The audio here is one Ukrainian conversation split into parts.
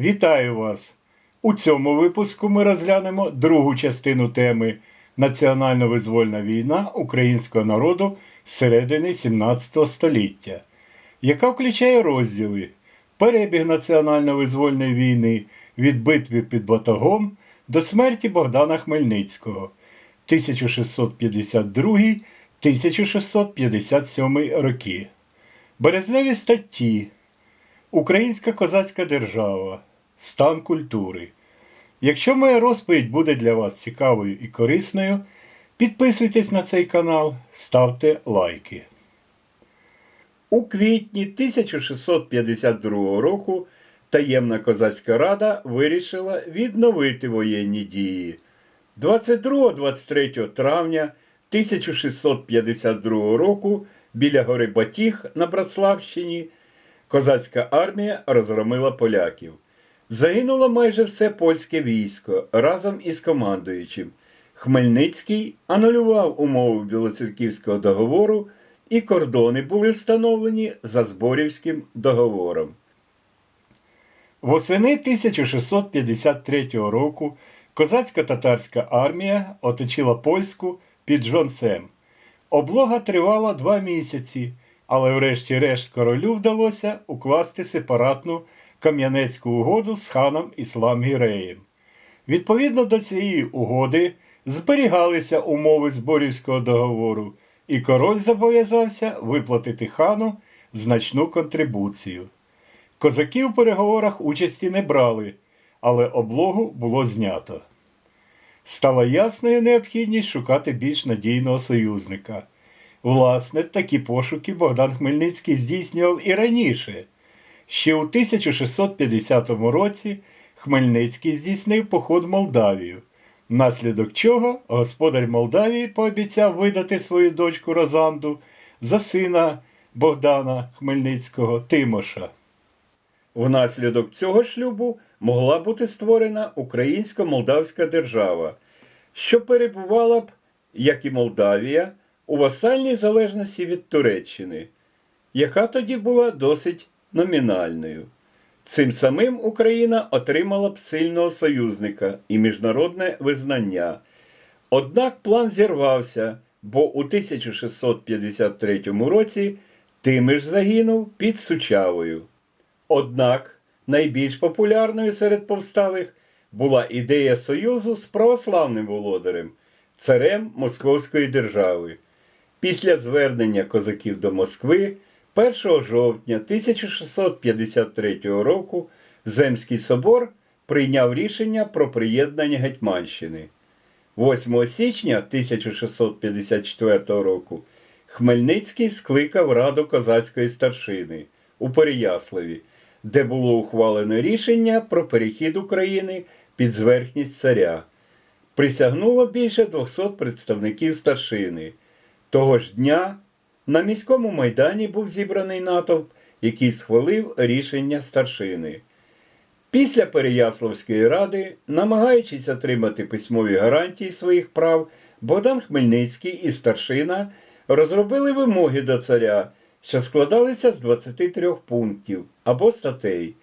Вітаю вас! У цьому випуску ми розглянемо другу частину теми Національно-визвольна війна українського народу з середини 17 століття, яка включає розділи Перебіг національно-визвольної війни від битви під Батагом до смерті Богдана Хмельницького 1652-1657 роки. Березневі статті Українська козацька держава. Стан культури. Якщо моя розповідь буде для вас цікавою і корисною, підписуйтесь на цей канал, ставте лайки. У квітні 1652 року таємна козацька рада вирішила відновити воєнні дії. 22-23 травня 1652 року біля гори Батіг на Братславщині козацька армія розгромила поляків. Загинуло майже все польське військо разом із командуючим. Хмельницький анулював умови Білоцерківського договору, і кордони були встановлені за Зборівським договором. Восени 1653 року козацька татарська армія оточила польську під Жонцем. Облога тривала два місяці, але врешті-решт королю вдалося укласти сепаратну Кам'янецьку угоду з ханом Іслам Гіреєм. Відповідно до цієї угоди зберігалися умови Зборівського договору, і король зобов'язався виплатити хану значну контрибуцію. Козаки в переговорах участі не брали, але облогу було знято. Стала ясною необхідність шукати більш надійного союзника. Власне, такі пошуки Богдан Хмельницький здійснював і раніше. Ще у 1650 році Хмельницький здійснив поход Молдавію, внаслідок чого господар Молдавії пообіцяв видати свою дочку Розанду за сина Богдана Хмельницького Тимоша. Внаслідок цього шлюбу могла бути створена українсько-молдавська держава, що перебувала б, як і Молдавія, у васальній залежності від Туреччини, яка тоді була досить номінальною. Цим самим Україна отримала б сильного союзника і міжнародне визнання. Однак план зірвався, бо у 1653 році Тимиш загинув під Сучавою. Однак найбільш популярною серед повсталих була ідея союзу з православним володарем, царем Московської держави. Після звернення козаків до Москви 1 жовтня 1653 року Земський собор прийняв рішення про приєднання Гетьманщини. 8 січня 1654 року Хмельницький скликав Раду козацької старшини у Переяславі, де було ухвалено рішення про перехід України під зверхність царя. Присягнуло більше 200 представників старшини. Того ж дня на міському майдані був зібраний натовп, який схвалив рішення старшини. Після Переяславської ради, намагаючись отримати письмові гарантії своїх прав, Богдан Хмельницький і старшина розробили вимоги до царя, що складалися з 23 пунктів або статей.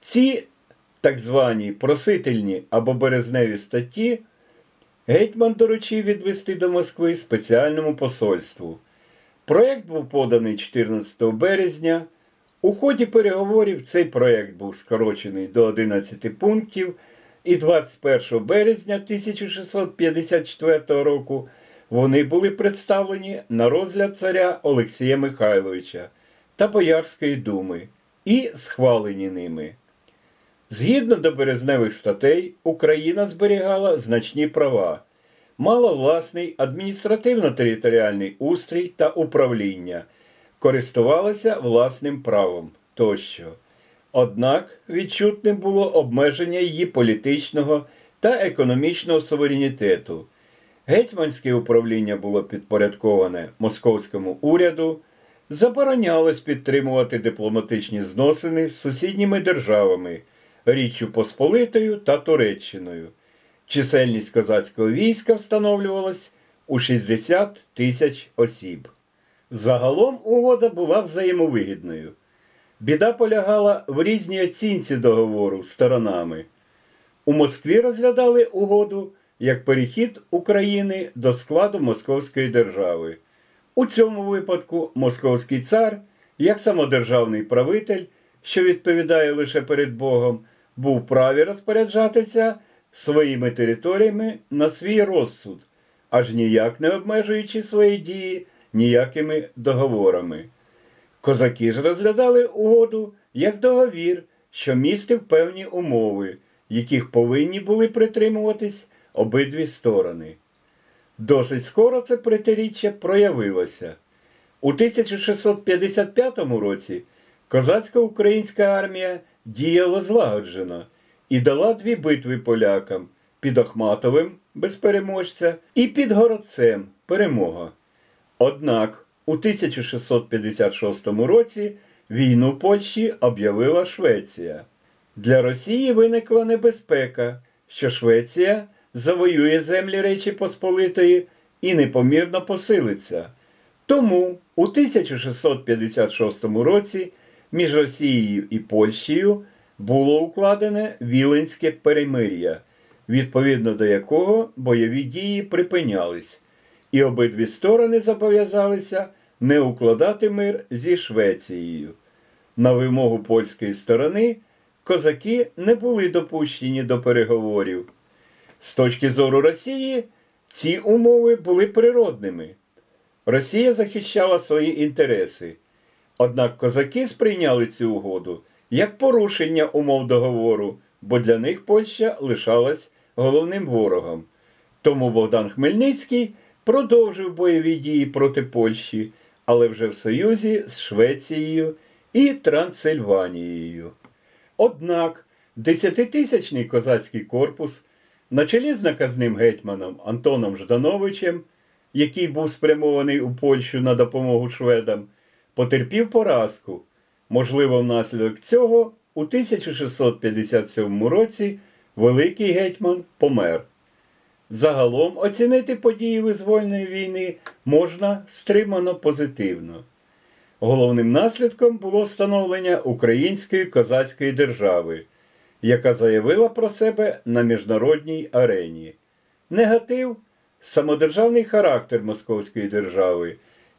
Ці так звані просительні або березневі статті гетьман доручив відвести до Москви спеціальному посольству. Проєкт був поданий 14 березня. У ході переговорів цей проєкт був скорочений до 11 пунктів, і 21 березня 1654 року вони були представлені на розгляд царя Олексія Михайловича та Боярської думи і схвалені ними. Згідно до березневих статей, Україна зберігала значні права, мала власний адміністративно-територіальний устрій та управління, користувалася власним правом тощо. Однак відчутним було обмеження її політичного та економічного суверенітету. Гетьманське управління було підпорядковане московському уряду, заборонялось підтримувати дипломатичні зносини з сусідніми державами, Річчю Посполитою та Туреччиною. Чисельність козацького війська встановлювалась у 60 тисяч осіб. Загалом угода була взаємовигідною. Біда полягала в різній оцінці договору сторонами. У Москві розглядали угоду як перехід України до складу Московської держави. У цьому випадку Московський цар, як самодержавний правитель, що відповідає лише перед Богом, був вправі розпоряджатися своїми територіями на свій розсуд, аж ніяк не обмежуючи свої дії ніякими договорами. Козаки ж розглядали угоду як договір, що містив певні умови, яких повинні були притримуватись обидві сторони. Досить скоро це протиріччя проявилося. У 1655 році козацько-українська армія діяла злагоджено і дала дві битви полякам під Охматовим без переможця і під Городцем перемога. Однак у 1656 році війну Польщі об'явила Швеція. Для Росії виникла небезпека, що Швеція завоює землі Речі Посполитої і непомірно посилиться. Тому у 1656 році між Росією і Польщею було укладене Віленське перемир'я, відповідно до якого бойові дії припинялись, і обидві сторони зобов'язалися не укладати мир зі Швецією. На вимогу польської сторони козаки не були допущені до переговорів. З точки зору Росії, ці умови були природними. Росія захищала свої інтереси. Однак козаки сприйняли цю угоду як порушення умов договору, бо для них Польща лишалась головним ворогом. Тому Богдан Хмельницький продовжив бойові дії проти Польщі, але вже в союзі з Швецією і Трансильванією. Однак десятитисячний козацький корпус на чолі з наказним гетьманом Антоном Ждановичем, який був спрямований у Польщу на допомогу шведам, потерпів поразку. Можливо, внаслідок цього у 1657 році Великий гетьман помер. Загалом оцінити події визвольної війни можна стримано позитивно. Головним наслідком було встановлення Української козацької держави, яка заявила про себе на міжнародній арені. Негатив самодержавний характер Московської держави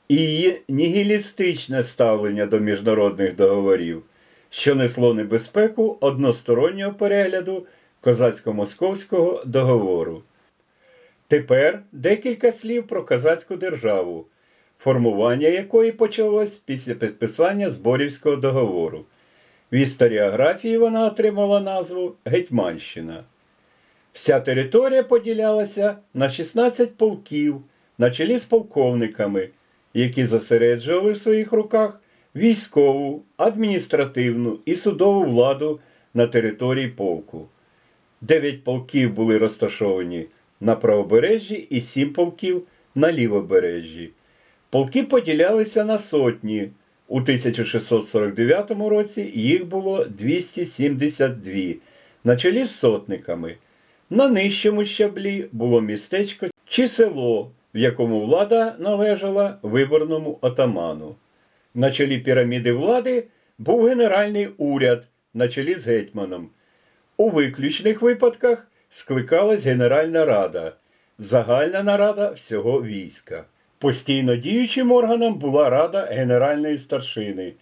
і нігілістичне ставлення до міжнародних договорів, що несло небезпеку одностороннього перегляду козацько-московського договору. Тепер декілька слів про козацьку державу, формування якої почалось після підписання Зборівського договору. В історіографії вона отримала назву Гетьманщина. Вся територія поділялася на 16 полків на чолі з полковниками, які зосереджували в своїх руках військову, адміністративну і судову владу на території полку. Дев'ять полків були розташовані на правобережжі і сім полків на лівобережжі. Полки поділялися на сотні. У 1649 році їх було 272 на чолі з сотниками. На нижчому щаблі було містечко чи село, в якому влада належала виборному отаману. На чолі піраміди влади був генеральний уряд на чолі з гетьманом. У виключних випадках скликалась Генеральна Рада, загальна нарада всього війська. Постійно діючим органом була Рада Генеральної старшини,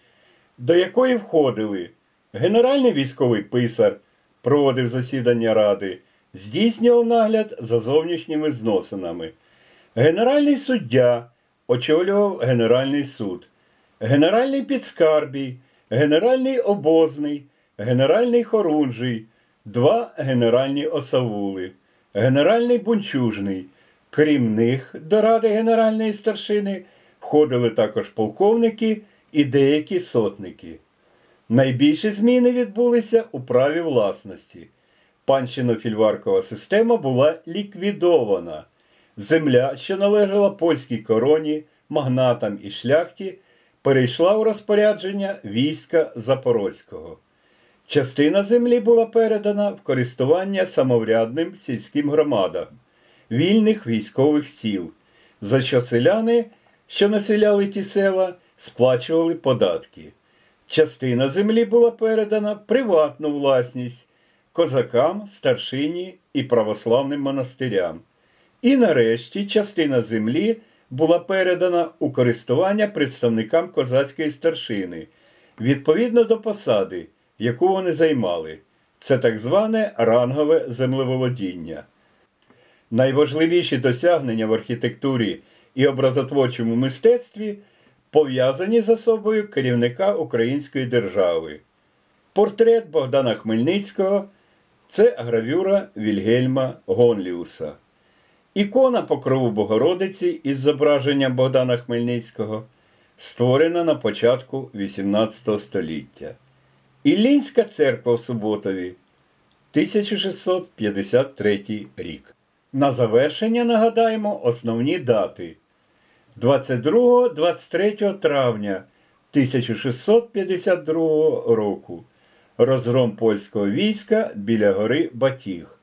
до якої входили Генеральний військовий писар, проводив засідання Ради, здійснював нагляд за зовнішніми зносинами. Генеральний суддя очолював Генеральний суд, Генеральний підскарбій, Генеральний обозний, Генеральний хорунжий, два генеральні осавули, Генеральний бунчужний. Крім них, до ради Генеральної старшини входили також полковники і деякі сотники. Найбільші зміни відбулися у праві власності. Панщино-фільваркова система була ліквідована. Земля, що належала польській короні, магнатам і шляхті, перейшла у розпорядження війська Запорозького. Частина землі була передана в користування самоврядним сільським громадам, вільних військових сіл, за що селяни, що населяли ті села, сплачували податки. Частина землі була передана приватну власність козакам, старшині і православним монастирям. І нарешті частина землі була передана у користування представникам козацької старшини відповідно до посади, яку вони займали. Це так зване рангове землеволодіння. Найважливіші досягнення в архітектурі і образотворчому мистецтві пов'язані з особою керівника Української держави. Портрет Богдана Хмельницького це гравюра Вільгельма Гонліуса. Ікона Покрову Богородиці із зображенням Богдана Хмельницького створена на початку XVIII століття. Іллінська церква в Суботові 1653 рік. На завершення нагадаємо основні дати. 22-23 травня 1652 року розгром польського війська біля гори Батіг.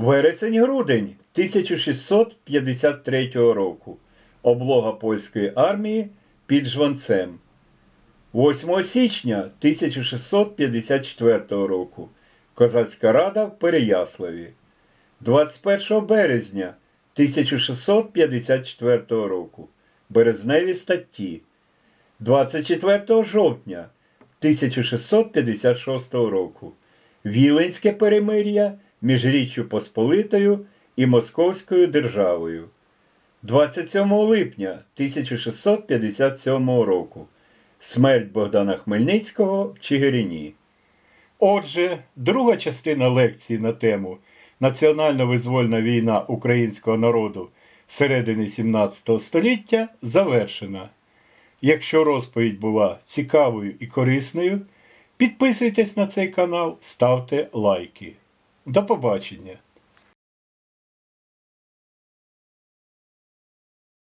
Вересень-грудень 1653 року облога польської армії під Жванцем. 8 січня 1654 року Козацька рада в Переяславі. 21 березня 1654 року Березневі статті. 24 жовтня 1656 року Віленське перемир'я між Річчю Посполитою і Московською державою. 27 липня 1657 року Смерть Богдана Хмельницького в Чигирині. Отже, друга частина лекції на тему Національно-визвольна війна українського народу середини 17 століття завершена. Якщо розповідь була цікавою і корисною, підписуйтесь на цей канал, ставте лайки. До побачення!